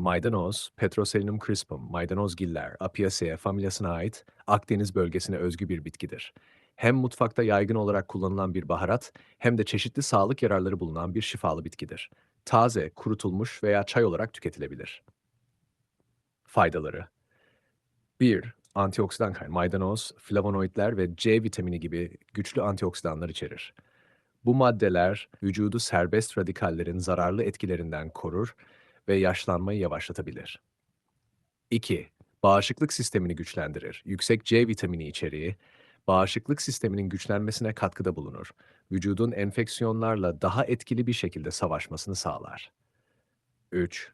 Maydanoz, Petroselinum crispum, maydanozgiller, Apiaceae familyasına ait Akdeniz bölgesine özgü bir bitkidir. Hem mutfakta yaygın olarak kullanılan bir baharat, hem de çeşitli sağlık yararları bulunan bir şifalı bitkidir. Taze, kurutulmuş veya çay olarak tüketilebilir. Faydaları 1. Antioksidan kaynağı maydanoz, flavonoidler ve C vitamini gibi güçlü antioksidanlar içerir. Bu maddeler vücudu serbest radikallerin zararlı etkilerinden korur ve yaşlanmayı yavaşlatabilir. 2. Bağışıklık sistemini güçlendirir. Yüksek C vitamini içeriği, bağışıklık sisteminin güçlenmesine katkıda bulunur. Vücudun enfeksiyonlarla daha etkili bir şekilde savaşmasını sağlar. 3.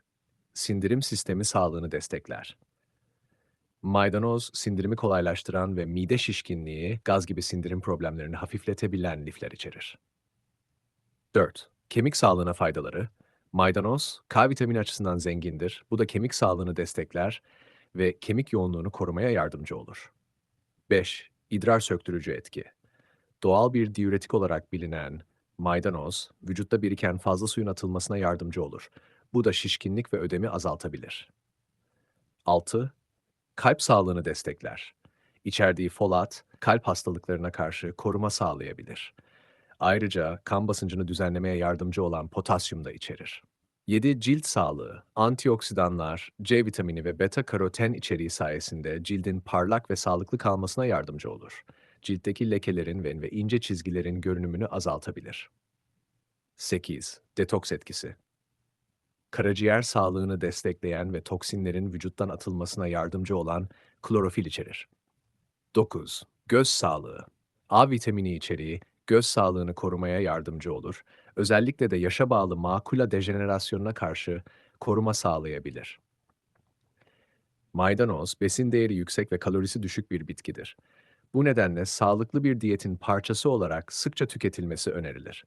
Sindirim sistemi sağlığını destekler. Maydanoz, sindirimi kolaylaştıran ve mide şişkinliği, gaz gibi sindirim problemlerini hafifletebilen lifler içerir. 4. Kemik sağlığına faydaları. Maydanoz, K vitamini açısından zengindir. Bu da kemik sağlığını destekler ve kemik yoğunluğunu korumaya yardımcı olur. 5. İdrar söktürücü etki. Doğal bir diüretik olarak bilinen maydanoz, vücutta biriken fazla suyun atılmasına yardımcı olur. Bu da şişkinlik ve ödemi azaltabilir. 6. Kalp sağlığını destekler. İçerdiği folat, kalp hastalıklarına karşı koruma sağlayabilir. Ayrıca kan basıncını düzenlemeye yardımcı olan potasyum da içerir. 7. Cilt sağlığı. Antioksidanlar, C vitamini ve beta karoten içeriği sayesinde cildin parlak ve sağlıklı kalmasına yardımcı olur. Ciltteki lekelerin ve, ince çizgilerin görünümünü azaltabilir. 8. Detoks etkisi. Karaciğer sağlığını destekleyen ve toksinlerin vücuttan atılmasına yardımcı olan klorofil içerir. 9. Göz sağlığı. A vitamini içeriği göz sağlığını korumaya yardımcı olur. Özellikle de yaşa bağlı makula dejenerasyonuna karşı koruma sağlayabilir. Maydanoz, besin değeri yüksek ve kalorisi düşük bir bitkidir. Bu nedenle sağlıklı bir diyetin parçası olarak sıkça tüketilmesi önerilir.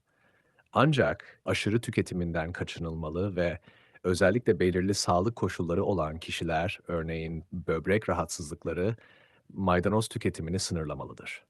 Ancak aşırı tüketiminden kaçınılmalı ve özellikle belirli sağlık koşulları olan kişiler, örneğin böbrek rahatsızlıkları, maydanoz tüketimini sınırlamalıdır.